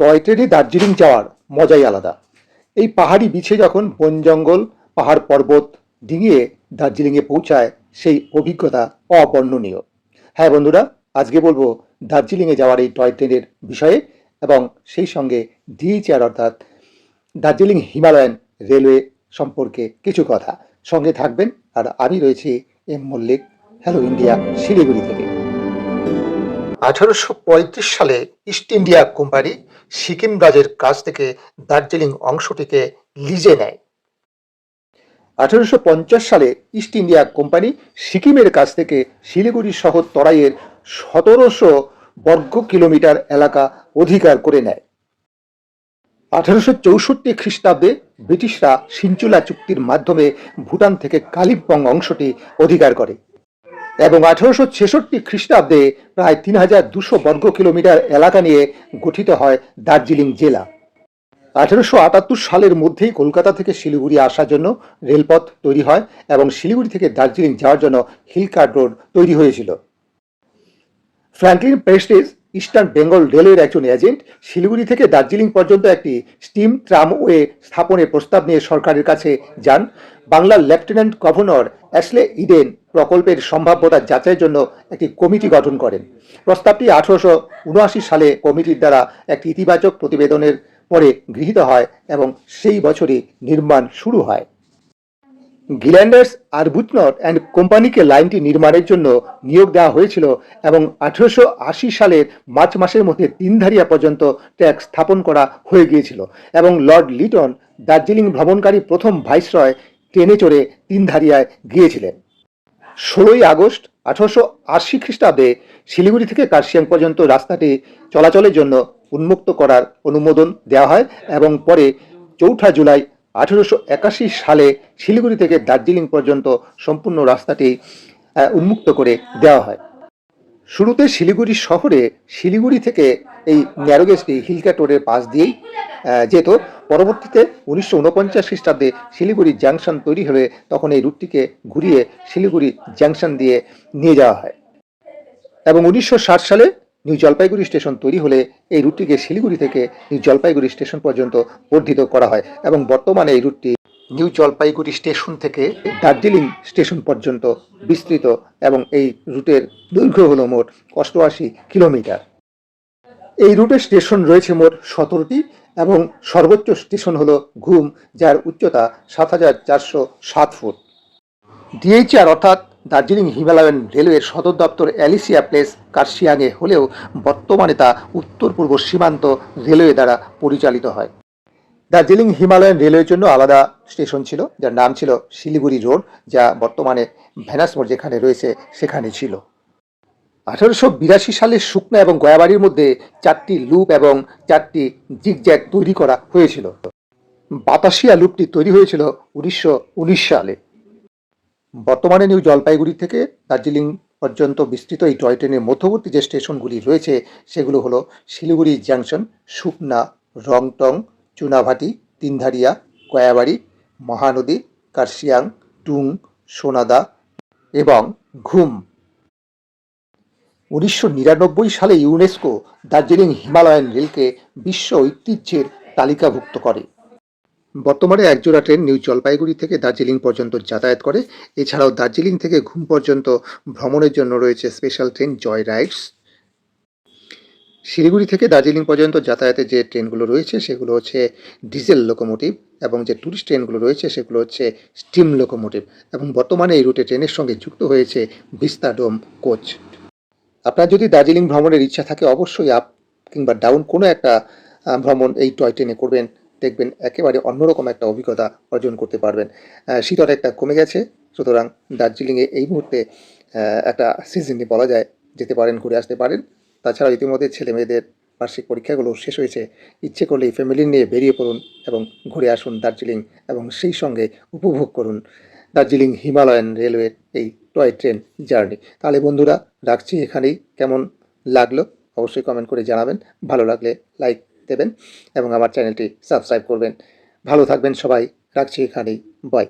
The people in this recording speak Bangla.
টয় ট্রেনে দার্জিলিং যাওয়ার মজাই আলাদা। এই পাহাড়ি বিছে যখন বন জঙ্গল, পাহাড় পর্বত ডিঙিয়ে দার্জিলিংয়ে পৌঁছায়, সেই অভিজ্ঞতা অবর্ণনীয়। হ্যাঁ বন্ধুরা, আজকে বলব দার্জিলিংয়ে যাওয়ার এই টয় ট্রেনের বিষয়ে এবং সেই সঙ্গে ডিএইচআর অর্থাৎ দার্জিলিং হিমালয়ান রেলওয়ে সম্পর্কে কিছু কথা। সঙ্গে থাকবেন আর আমি রয়েছি M Mallick hello India Siliguri থেকে। আঠারোশো পঁয়ত্রিশ সালে ইস্ট ইন্ডিয়া কোম্পানি সিকিম রাজের কাছ থেকে দার্জিলিং অংশটিকে লিজে নেয়। আঠারোশো পঞ্চাশ সালে ইস্ট ইন্ডিয়া কোম্পানি সিকিমের কাছ থেকে শিলিগুড়ি শহর তরাইয়ের সতেরোশো বর্গ কিলোমিটার এলাকা অধিকার করে নেয়। আঠারোশো চৌষট্টি খ্রিস্টাব্দে ব্রিটিশরা সিঞ্চুলা চুক্তির মাধ্যমে ভুটান থেকে কালিম্পং অংশটি অধিকার করে। এবং আঠারোশো ছেষট্টি খ্রিস্টাব্দে প্রায় তিন হাজার দুশো বর্গ কিলোমিটার এলাকা নিয়ে গঠিত হয় দার্জিলিং জেলা। আঠারোশো আটাত্তর সালের মধ্যেই কলকাতা থেকে শিলিগুড়ি আসার জন্য রেলপথ তৈরি হয় এবং শিলিগুড়ি থেকে দার্জিলিং যাওয়ার জন্য হিলকার্ড রোড তৈরি হয়েছিল। ফ্র্যাঙ্কলিন প্রেস্টিজ, ইস্টার্ন বেঙ্গল রেলওয়ের একজন এজেন্ট, শিলিগুড়ি থেকে দার্জিলিং পর্যন্ত একটি স্টিম ট্রামওয়ে স্থাপনের প্রস্তাব নিয়ে সরকারের কাছে যান। বাংলার লেফটেন্যান্ট গভর্নর অ্যাসলে ইডেন প্রকল্পের সম্ভাব্যতা যাচাইয়ের জন্য একটি কমিটি গঠন করেন। প্রস্তাবটি আঠারোশো উনআশি সালে কমিটির দ্বারা একটি ইতিবাচক প্রতিবেদনের পরে গৃহীত হয় এবং সেই বছরই নির্মাণ শুরু হয়। গিল্যান্ডার্স আর বুথনট অ্যান্ড কোম্পানিকে লাইনটি নির্মাণের জন্য নিয়োগ দেওয়া হয়েছিল এবং আঠেরোশো আশি সালের মার্চ মাসের মধ্যে তিনধারিয়া পর্যন্ত ট্র্যাক স্থাপন করা হয়ে গিয়েছিল এবং লর্ড লিটন দার্জিলিং ভ্রমণকারী প্রথম ভাইসরয় ট্রেনে চড়ে তিনধারিয়ায় গিয়েছিলেন। ষোলোই আগস্ট আঠারোশো আশি খ্রিস্টাব্দে শিলিগুড়ি থেকে কার্শিয়াং পর্যন্ত রাস্তাটি চলাচলের জন্য উন্মুক্ত করার অনুমোদন দেওয়া হয় এবং পরে চৌঠা জুলাই আঠেরোশো একাশি সালে শিলিগুড়ি থেকে দার্জিলিং পর্যন্ত সম্পূর্ণ রাস্তাটি উন্মুক্ত করে দেওয়া হয়। শুরুতে শিলিগুড়ি শহরে শিলিগুড়ি থেকে এই ন্যারোগেজটি হিলকা টোরের পাশ দিয়েই যেত পরবর্তীতে উনিশশো উনপঞ্চাশ খ্রিস্টাব্দে শিলিগুড়ি জাংশন তৈরি হলে তখন এই রুটটিকে ঘুরিয়ে শিলিগুড়ি জাংশন দিয়ে নিয়ে যাওয়া হয়। এবং উনিশশো ষাট সালে নিউ জলপাইগুড়ি স্টেশন তৈরি হলে এই রুটটিকে শিলিগুড়ি থেকে নিউ জলপাইগুড়ি স্টেশন পর্যন্ত বর্ধিত করা হয় এবং বর্তমানে এই রুটটি নিউ জলপাইগুড়ি স্টেশন থেকে দার্জিলিং স্টেশন পর্যন্ত বিস্তৃত এবং এই রুটের দৈর্ঘ্য হল মোট অষ্টআশি কিলোমিটার। এই রুটে স্টেশন রয়েছে মোট সতেরোটি এবং সর্বোচ্চ স্টেশন হল ঘুম, যার উচ্চতা সাত হাজার চারশো সাত ফুট। ডিএইচআর অর্থাৎ দার্জিলিং হিমালয়ান রেলওয়ের সদর দপ্তর অ্যালিসিয়া প্লেস কার্শিয়াংয়ে হলেও বর্তমানে তা উত্তর পূর্ব সীমান্ত রেলওয়ে দ্বারা পরিচালিত হয়। দার্জিলিং হিমালয়ান রেলওয়ের জন্য আলাদা স্টেশন ছিল, যার নাম ছিল শিলিগুড়ি রোড, যা বর্তমানে ভেনাস মোড় যেখানে রয়েছে সেখানে ছিল। আঠারোশো বিরাশি সালে শুকনা এবং গয়াবাড়ির মধ্যে চারটি লুপ এবং চারটি জিগজ্যাগ তৈরি করা হয়েছিল। বাতাসিয়া লুপটি তৈরি হয়েছিল উনিশশো উনিশ সালে। বর্তমানে নিউ জলপাইগুড়ি থেকে দার্জিলিং পর্যন্ত বিস্তৃত এই টয় ট্রেনের মধ্যবর্তী যে স্টেশনগুলি রয়েছে, সেগুলো হলো শিলিগুড়ি জাংশন, শুকনা, রংটং চুনাভাটি, তিনধারিয়া, কয়াবাড়ি, মহানদী, কার্শিয়াং, টুং, সোনাদা এবং ঘুম। উনিশশো নিরানব্বই সালে ইউনেস্কো দার্জিলিং হিমালয়ান রেলকে বিশ্ব ঐতিহ্যের তালিকাভুক্ত করে। বর্তমানে একজোড়া ট্রেন নিউ জলপাইগুড়ি থেকে দার্জিলিং পর্যন্ত যাতায়াত করে। এছাড়াও দার্জিলিং থেকে ঘুম পর্যন্ত ভ্রমণের জন্য রয়েছে special train joy rides Siliguri থেকে দার্জিলিং পর্যন্ত যাতায়াতের যে ট্রেনগুলো রয়েছে, সেগুলো হচ্ছে ডিজেল লোকোমোটিভ এবং যে ট্যুরিস্ট ট্রেনগুলো রয়েছে, সেগুলো হচ্ছে স্টিম লোকোমোটিভ এবং বর্তমানে এই রুটে ট্রেনের সঙ্গে যুক্ত হয়েছে ভিস্তাডোম কোচ। আপনার যদি দার্জিলিং ভ্রমণের ইচ্ছা থাকে, অবশ্যই আপ কিংবা ডাউন কোনো একটা ভ্রমণ এই টয় ট্রেনে করবেন, দেখবেন একেবারে অন্যরকম একটা অভিজ্ঞতা অর্জন করতে পারবেন। শীত অনেকটা কমে গেছে, সুতরাং দার্জিলিংয়ে এই মুহূর্তে একটা সিজনে বলা যায়, যেতে পারেন, ঘুরে আসতে পারেন। তাছাড়া ইতিমধ্যে ছেলে মেয়েদের বার্ষিক পরীক্ষাগুলো শেষ হয়েছে। ইচ্ছে করলেই ফ্যামিলি নিয়ে বেরিয়ে পড়ুন এবং ঘুরে আসুন দার্জিলিং এবং সেই সঙ্গে উপভোগ করুন। দার্জিলিং হিমালয়ান রেলওয়ের এই টয় ট্রেন জার্নি। তাহলে বন্ধুরা, রাখছি এখানেই। কেমন লাগল? অবশ্যই কমেন্ট করে জানাবেন। ভালো লাগলে লাইক দেবেন এবং আমার চ্যানেলটি সাবস্ক্রাইব করবেন। ভালো থাকবেন সবাই। রাখছি এখানেই। বাই